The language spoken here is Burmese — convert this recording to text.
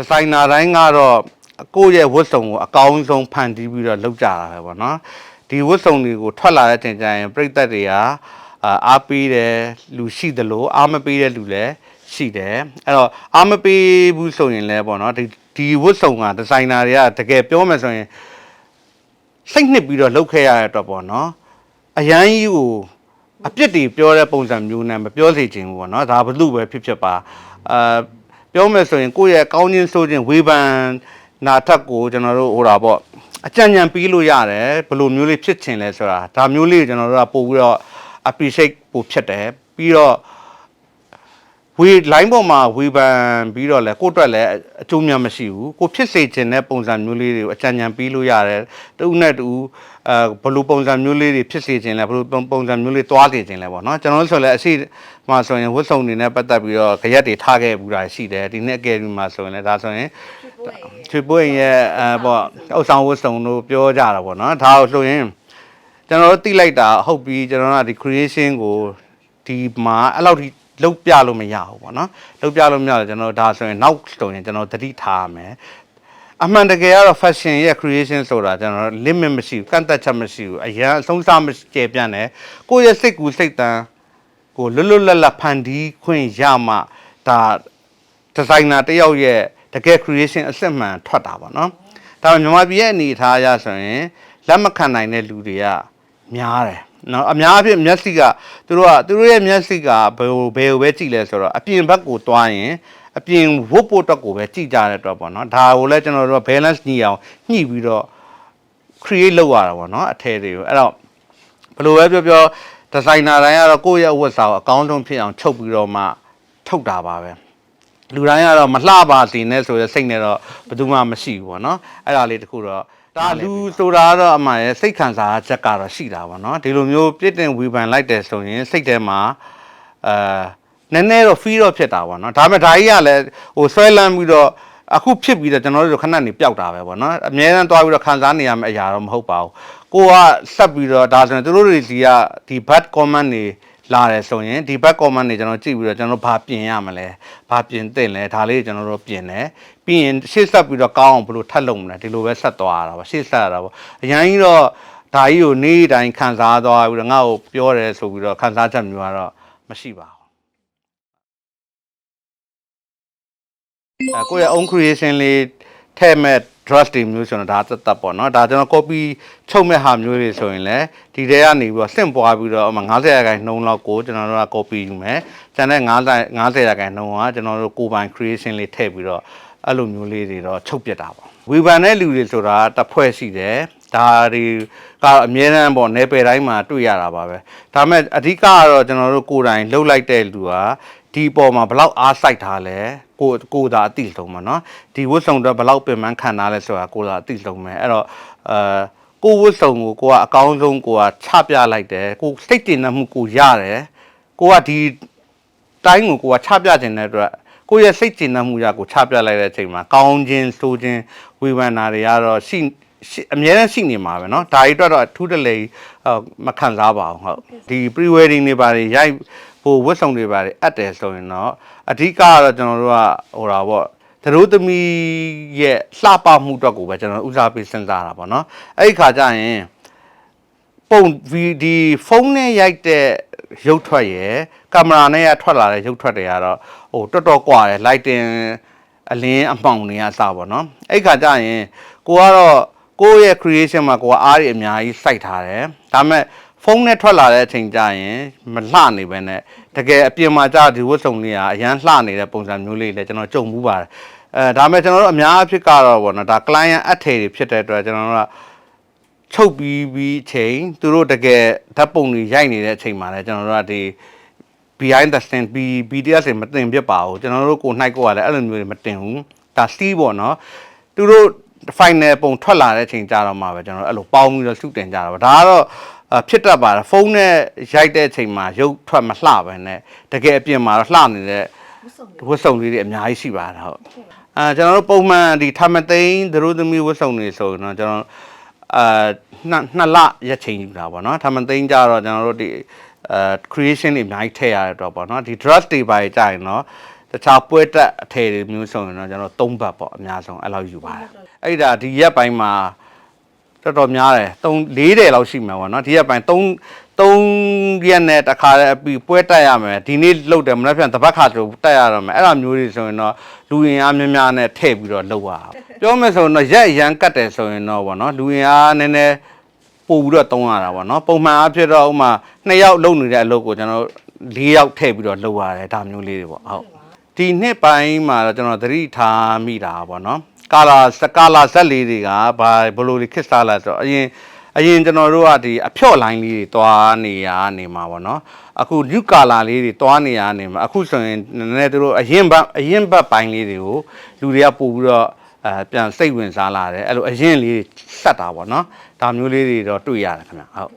ဒီဇိုင်နာတိုင်းကတော့ကိုယ့်ရဲ့ဝတ်စုံကိုအကောင်းဆုံးဖန်တီးပြီးတော့လုပ်ကြတာပဲပေါ့နော်ဒီဝတ်စုံတွေကိုထွက်လာတဲ့ချိန်ကျရင်ပြိသက်တွေကအာအားပေးတယ်လူရှိသလိုအားမပေးတဲ့လူလည်းရှိတယ်အဲ့တော့အားမပေးဘူးဆိုရင်လည်းပေါ့နော်ဒီဒီဝတ်စုံကဒီဇိုင်နာတွေကတကယ်ပြောမယ်ဆိုရင်စိတ်နှစ်ပြီးတော့လုပ်ခဲ့ရတဲ့အတွက်ပေါ့နော်အရန်ကြီးကိုအပြစ်တွေပြောတဲ့ပုံစံမျိုးနဲ့မပြောစေချင်ဘူးပေါ့နော်ဒါဘလို့ပဲဖြစ်ဖြစ်ပါအာ ပြောမယ်ဆိုရင်ကိုယ့်ရဲ့ကောင်းခြင်းဆိုခြင်းဝေဖန်နာထက်ကိုကျွန်တော်တို့ဟိုတာပေါ့အကြံဉာဏ်ပေးလို့ရတယ်ဘယ်လိုမျိုးလေးဖြစ်ချင်လဲဆိုတာဒါမျိုးလေးကိုကျွန်တော်တို့ကပို့ပြီးတော့ appreciate ပို့ဖြစ်တယ်ပြီးတော့ ဝေ line ပေါ်မှာဝေဖန်ပြီးတော့လဲကိုယ့်အတွက်လည်းအကျိုးများမရှိဘူးကိုဖြစ်စေခြင်းတဲ့ပုံစံမျိုးလေးတွေကိုအကြံဉာဏ်ပေးလို့ရတယ်တူနဲ့တူအဲဘယ်လိုပုံစံမျိုးလေးတွေဖြစ်စေခြင်းလဲဘယ်လိုပုံပုံစံမျိုးလေးတွားစေခြင်းလဲပေါ့နော်ကျွန်တော်တို့ဆိုလည်းအရှိမှာဆိုရင်ဝတ်စုံတွေနဲ့ပတ်သက်ပြီးတော့ကြရက်တွေထားခဲ့ဘူးတာရှိတယ်ဒီနေ့အကယ်ဒမီမှာဆိုရင်လည်းဒါဆိုရင်ချွေပွင့်ရဲ့အဲပေါ့အုပ်ဆောင်ဝတ်စုံတို့ပြောကြတာပေါ့နော်ဒါကိုဆိုရင်ကျွန်တော်တို့တိလိုက်တာဟုတ်ပြီကျွန်တော်တို့ကဒီ creation ကိုဒီမှာအဲ့လောက်ထိ လုတ်ပြလို့မရဘူးပေါ့နော်လုတ်ပြလို့မရတော့ကျွန်တော်တို့ဒါဆိုရင်နောက်ဆိုရင်ကျွန်တော်သတိထားရမယ်အမှန်တကယ်ကတော့ fashion ရဲ့ creation ဆိုတာကျွန်တော်တို့ limit မရှိဘူးကန့်သက်ချက်မရှိဘူးအရင်အဆုံးစားမကျေပြန့်တယ်ကိုယ့်ရဲ့စိတ်ကူးစိတ်တန်းကိုလွတ်လွတ်လပ်လပ်ဖန်တီးခွင့်ရမှဒါဒီဇိုင်နာတစ်ယောက်ရဲ့တကယ် creation အစစ်မှန်ထွက်တာပေါ့နော်ဒါပေမဲ့မြန်မာပြည်ရဲ့အနေအထားအရဆိုရင်လက်မခံနိုင်တဲ့လူတွေကများတယ် နော်အများအပြားမျက်စိကသူတို့ကသူတို့ရဲ့မျက်စိကဘယ်ဟိုဘယ်ဟိုပဲကြည့်လဲဆိုတော့အပြင်ဘက်ကိုတွားရင်အပြင်ဝတ်ဖို့အတွက်ကိုပဲကြည့်ကြတဲ့အတွက်ပေါ့နော်ဒါကိုလည်းကျွန်တော်တို့က balance ညှိအောင်ညှိပြီးတော့ create လုပ်ရတာပေါ့နော်အထည်တွေကိုအဲ့တော့ဘယ်လိုပဲပြောပြောဒီဇိုင်နာတိုင်းကတော့ကိုယ့်ရဲ့အဝတ်အစားကိုအကောင်းဆုံးဖြစ်အောင်ချုပ်ပြီးတော့မှထုတ်တာပါပဲလူတိုင်းကတော့မလှပါစေနဲ့ဆိုတဲ့စိတ်နဲ့တော့ဘယ်သူမှမရှိဘူးပေါ့နော်အဲ့ဒါလေးတခုတော့ ဒါလူဆိုတာကတော့အမှန်ရဲ့စိတ်ခံစားချက်ကတော့ရှိတာပေါ့နော်ဒီလိုမျိုးပြစ်တင်ဝေဖန်လိုက်တယ်ဆိုရင်စိတ်ထဲမှာအာနည်းနည်းတော့ feel တော့ဖြစ်တာပေါ့နော်ဒါပေမဲ့ဒါကြီးကလည်းဟိုဆွဲလန်းပြီးတော့အခုဖြစ်ပြီးတော့ကျွန်တော်တို့ခဏနေပျောက်တာပဲပေါ့နော်အများအားသွားပြီးတော့ခံစားနေရမယ့်အရာတော့မဟုတ်ပါဘူးကိုကဆက်ပြီးတော့ဒါဆိုရင်တို့တွေစီကဒီ bad comment တွေ လာတယ်ဆိုရင်ဒီ bad comment တွေကျွန်တော်ကြည့်ပြီးတော့ကျွန်တော်ဘာပြင်ရမလဲဘာပြင်သင့်လဲဒါလေးကျွန်တော်တို့ပြင်တယ်ပြီးရင်ရှေ့ဆက်ပြီးတော့ကောင်းအောင်ဘယ်လိုထပ်လုပ်မလဲဒီလိုပဲဆက်သွားရတာပါရှေ့ဆက်ရတာပေါ့အရင်ကြီးတော့ဒါကြီးကိုနေ့တိုင်းခံစားသွားပြီးတော့ငါ့ကိုပြောတယ်ဆိုပြီးတော့ခံစားချက်မျိုးကတော့မရှိပါဘူးအဲကိုယ့်ရဲ့ own creation လေး ထည့်မဲ့ dress တွေမျိုးဆိုတော့ဒါသက်သက်ပေါ့နော်ဒါကျွန်တော် copy ချုပ်မဲ့ဟာမျိုးတွေဆိုရင်လည်းဒီထဲကနေပြီးတော့စင့်ပွားပြီးတော့အမှ90ရာခိုင်နှုန်းလောက်ကိုကျွန်တော်တို့က copy ယူမယ်ကျန်တဲ့90 90ရာခိုင်နှုန်းကကျွန်တော်တို့ကိုယ်ပိုင် creation လေးထည့်ပြီးတော့အဲ့လိုမျိုးလေးတွေတော့ချုပ်ပြစ်တာပေါ့ဝေဖန်တဲ့လူတွေဆိုတာတစ်ဖွဲ့ရှိတယ်ဒါတွေကတော့အမြဲတမ်းပေါ့နယ်ပယ်တိုင်းမှာတွေ့ရတာပါပဲဒါပေမဲ့အဓိကကတော့ကျွန်တော်တို့ကိုယ်တိုင်လှုပ်လိုက်တဲ့လူက ဒီပေါ်မှာဘလောက်အားစိုက်ထားလဲကိုကိုသာအတိဆုံးပါเนาะဒီဝတ်စုံတော့ဘလောက်ပင်ပန်းခံထားလဲဆိုတာကိုသာအတိဆုံးပဲအဲ့တော့အာကိုဝတ်စုံကိုကိုကအကောင်းဆုံးကိုကချပြလိုက်တယ်ကိုစိတ်တင်နှမှုကိုရတယ်ကိုကဒီတိုင်းကိုကိုကချပြခြင်းတဲ့အတွက်ကိုယ့်ရဲ့စိတ်ကျဉ်နှံ့မှုရကိုချပြလိုက်တဲ့အချိန်မှာကောင်းခြင်းဆိုခြင်းဝေဖန်တာတွေကတော့ရှိရှိအများနဲ့ရှိနေမှာပဲเนาะဒါကြီးအတွက်တော့အထူးတလေဟိုမခံစားပါဘူးဟုတ်ဒီ pre wedding တွေပါတယ်ရိုက် ဟိုဝတ်ဆောင်တွေပါတယ်အပ်တယ်ဆိုရင်တော့အဓိကကတော့ကျွန်တော်တို့ကဟိုတာပေါ့သတို့သမီးရဲ့လှပမှုအတွက်ကိုပဲကျွန်တော်ဥစားပေးစဉ်းစားတာပေါ့နော်အဲ့ဒီခါကျရင်ပုံဗီဒီဖုန်းနဲ့ရိုက်တဲ့ရုပ်ထွက်ရယ်ကင်မရာနဲ့ရထွက်လာတဲ့ရုပ်ထွက်တွေကတော့ဟိုတော်တော်ကွာတယ် lighting အလင်းအမှောင်တွေကစပေါ့နော်အဲ့ခါကျရင်ကိုကတော့ကိုယ့်ရဲ့ creation မှာကိုကအားတွေအများကြီးစိုက်ထားတယ်ဒါပေမဲ့ ဖုန်းနဲ့ထွက်လာတဲ့အချိန်ကျရင်မလှနေပဲနဲ့တကယ်အပြင်မှာကြာဒီဝတ်စုံလေးကအရန်လှနေတဲ့ပုံစံမျိုးလေးလည်းကျွန်တော်ကြုံမှုပါတယ်အဲဒါပေမဲ့ကျွန်တော်တို့အများအဖြစ်ကတော့ဗောနော်ဒါ client အထည်တွေဖြစ်တဲ့အတွက်ကျွန်တော်တို့ကချုပ်ပြီးပြီးအချိန်သူတို့တကယ်ဓာတ်ပုံတွေရိုက်နေတဲ့အချိန်မှာလည်းကျွန်တော်တို့ကဒီ behind the scene B BTS တွေမတင်ပြစ်ပါဘူးကျွန်တော်တို့ကိုနှိုက်ကိုကလည်းအဲ့လိုမျိုးတွေမတင်ဘူးဒါစီးပေါ့နော်သူတို့ final ပုံထွက်လာတဲ့အချိန်ကြာတော့မှပဲကျွန်တော်တို့အဲ့လိုပေါင်းပြီးတော့စုတင်ကြတာပါဒါကတော့အာ ဖြစ်တတ်ပါတယ်ဖုန်းနဲ့ရိုက်တဲ့အချိန်မှာရုပ်ထွက်မလှပဲနဲ့တကယ်အပြင်မှာတော့လှနေတဲ့ဝတ်စုံလေးတွေအများကြီးရှိပါတယ်ဟုတ်အာကျွန်တော်တို့ပုံမှန်ဒီထမသိန်းသတို့သမီးဝတ်စုံတွေဆိုရင်တော့ကျွန်တော်အာနှစ်နှစ်လရက်ချိန်ယူတာပေါ့နော်ထမသိန်းကြတော့ကျွန်တော်တို့ဒီအာ creation တွေအများကြီးထည့်ရတဲ့တော့ပေါ့နော်ဒီ dress တွေပါကြရင်တော့တခြားပွဲတက်အထည်တွေမျိုးဆိုရင်တော့ကျွန်တော်3ဘတ်ပေါ့အများဆုံးအဲ့လောက်ယူပါတယ်အဲ့ဒါဒီရက်ပိုင်းမှာ တော်တော်များတယ်3 40လောက်ရှိမှာပေါ့နော်ဒီရက်ပိုင်း3 3ရက်နဲ့တစ်ခါလည်းပြီးပွဲတက်ရမယ်ဒီနေ့လှုပ်တယ်မနေ့ပြန်တပတ်ခါဆိုတက်ရတော့မယ်အဲ့လိုမျိုးတွေဆိုရင်တော့လူရင်အားများများနဲ့ထည့်ပြီးတော့လှုပ်ရတာပြောမယ်ဆိုရင်တော့ရက်ရန်ကတ်တယ်ဆိုရင်တော့ဗောနော်လူရင်အားနည်းနည်းပို့ပြီးတော့တုံးရတာပေါ့နော်ပုံမှန်အဖြစ်တော့ဥမာ2ယောက်လုံနေတဲ့အလုပ်ကိုကျွန်တော်4ယောက်ထည့်ပြီးတော့လုပ်ရတယ်ဒါမျိုးလေးတွေပေါ့ဟုတ်ဒီနှစ်ပိုင်းမှာတော့ကျွန်တော်သတိထားမိတာပေါ့နော် ကာလာစကာလာဇက်လေးတွေကဘာဘယ်လိုလေးခစ်စားလာဆိုတော့အရင်အရင်ကျွန်တော်တို့ကဒီအဖြော့လိုင်းလေးတွေတွားနေရနေမှာပေါ့နော်အခု new color လေးတွေတွားနေရနေမှာအခုဆိုရင်နည်းနည်းတို့အရင်ဘတ်အရင်ဘတ်ပိုင်းလေးတွေကိုလူတွေကပို့ပြီးတော့အဲပြန်စိတ်ဝင်စားလာတယ်အဲ့လိုအရင်လေးတွေဆက်တာပေါ့နော်ဒါမျိုးလေးတွေတော့တွေ့ရတယ်ခင်ဗျဟုတ်